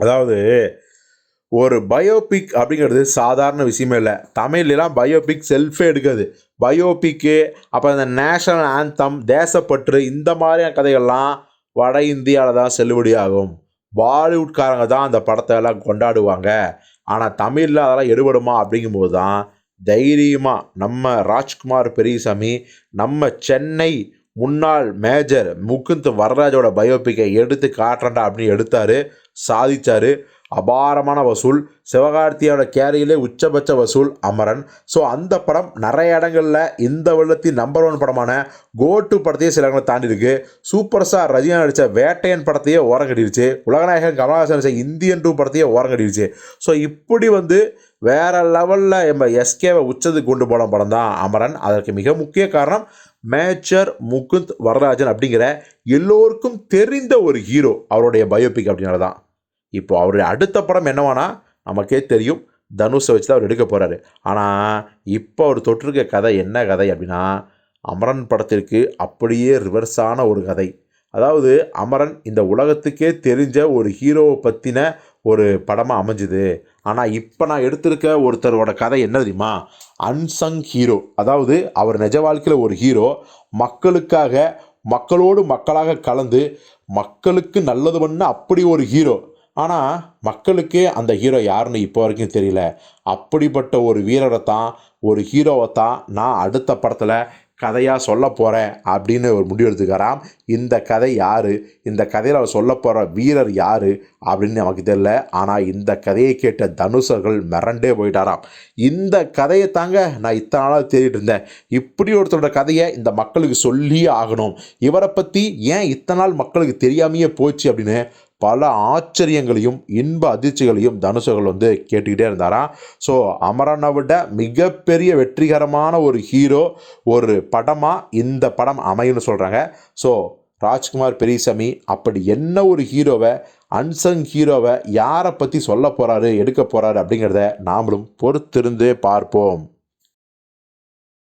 அதாவது ஒரு பயோபிக் அப்படிங்கிறது சாதாரண விஷயமே இல்லை. தமிழ்லாம் பயோபிக் செல்ஃபே எடுக்காது. பயோபிக்கு அப்புறம் இந்த நேஷனல் ஆந்தம் தேசப்பற்று இந்த மாதிரியான கதைகள்லாம் வட இந்தியாவில் தான் செல்லுபடியாகும் பாலிவுட்காரங்க தான் அந்த படத்தை எல்லாம் கொண்டாடுவாங்க. ஆனால் தமிழில் அதெல்லாம் எடுபடுமா அப்படிங்கும்போது தான் தைரியமாக நம்ம ராஜ்குமார் பெரியசாமி நம்ம சென்னை முன்னாள் மேஜர் முகுந்த் வரராஜோட பயோபிக்கை எடுத்து காட்டுறேன்டா அப்படின்னு எடுத்தார் சாதிச்சார். அபாரமான வசூல். சிவகார்த்தியோட கேரியிலே உச்சபட்ச வசூல் அமரன். ஸோ அந்த படம் நிறைய இடங்களில் இந்த வருடத்தின் நம்பர் ஒன் படமான கோட்டு படத்தையே சில இடங்களை தாண்டி இருக்கு சூப்பர் ஸ்டார் ரஜினி நடித்த வேட்டையன் படத்தையே ஓரங்கட்டிடுச்சு. உலகநாயகன் கமலஹாசன் நடித்த இந்தியன் டூ படத்தையே ஓரங்கட்டிடுச்சு. ஸோ இப்படி வந்து வேறு லெவலில் நம்ம எஸ்கேவை உச்சத்துக்கு கொண்டு போன படம் தான் அமரன். அதற்கு மிக முக்கிய காரணம் மேச்சர் முகுந்த் வரராஜன் அப்படிங்கிற எல்லோருக்கும் தெரிந்த ஒரு ஹீரோ அவருடைய பயோபிக் அப்படிங்கிறது தான் இப்போ அவருடைய அடுத்த படம் என்னவானா? நமக்கே தெரியும். தனுஷை வச்சு தான் அவர் எடுக்க போகிறாரு ஆனால் இப்போ அவர் தொட்டிருக்க கதை என்ன கதை அப்படின்னா அமரன் படத்திற்கு அப்படியே ரிவர்ஸான ஒரு கதை. அதாவது அமரன் இந்த உலகத்துக்கே தெரிஞ்ச ஒரு ஹீரோவை பற்றின ஒரு படமாக அமைஞ்சுது. ஆனால் இப்போ நான் எடுத்திருக்க ஒருத்தரோட கதை என்ன தெரியுமா? அன்சங் ஹீரோ அதாவது அவர் நிஜ வாழ்க்கையில் ஒரு ஹீரோ மக்களுக்காக மக்களோடு மக்களாக கலந்து மக்களுக்கு நல்லது பண்ண அப்படி ஒரு ஹீரோ ஆனால் மக்களுக்கே அந்த ஹீரோ யாருன்னு இப்போ வரைக்கும் தெரியல. அப்படிப்பட்ட ஒரு வீரரை தான் ஒரு ஹீரோவை தான் நான் அடுத்த படத்தில் கதையாக சொல்ல போகிறேன் அப்படின்னு ஒரு முடிவு எடுத்துக்கிறாராம் இந்த கதை யார்? இந்த கதையில் அவர் சொல்ல போகிற வீரர் யார்? அப்படின்னு நமக்கு தெரியல. ஆனால் இந்த கதையை கேட்ட தனுஷர்கள் மிரண்டே போயிட்டாராம். இந்த கதையை தாங்க நான் இத்தனை நாளாக தேடிட்டு இருந்தேன். இப்படி ஒருத்தரோட கதையை இந்த மக்களுக்கு சொல்லியே ஆகணும். இவரை பற்றி ஏன் இத்தனை நாள் மக்களுக்கு தெரியாமையே போச்சு அப்படின்னு பல ஆச்சரியங்களையும் இன்ப அதிர்ச்சிகளையும் தனுஷர்கள் வந்து கேட்டுக்கிட்டே இருந்தாராம். ஸோ அமரனை விட மிகப்பெரிய வெற்றிகரமான ஒரு ஹீரோ ஒரு படமாக இந்த படம் அமையும்னு சொல்கிறாங்க ஸோ ராஜ்குமார் பெரியசாமி அப்படி என்ன ஒரு ஹீரோவை அன்சங் ஹீரோவை யாரை பற்றி சொல்ல போகிறாரு எடுக்க போகிறாரு அப்படிங்கிறத நாமளும் பொறுத்திருந்து பார்ப்போம்.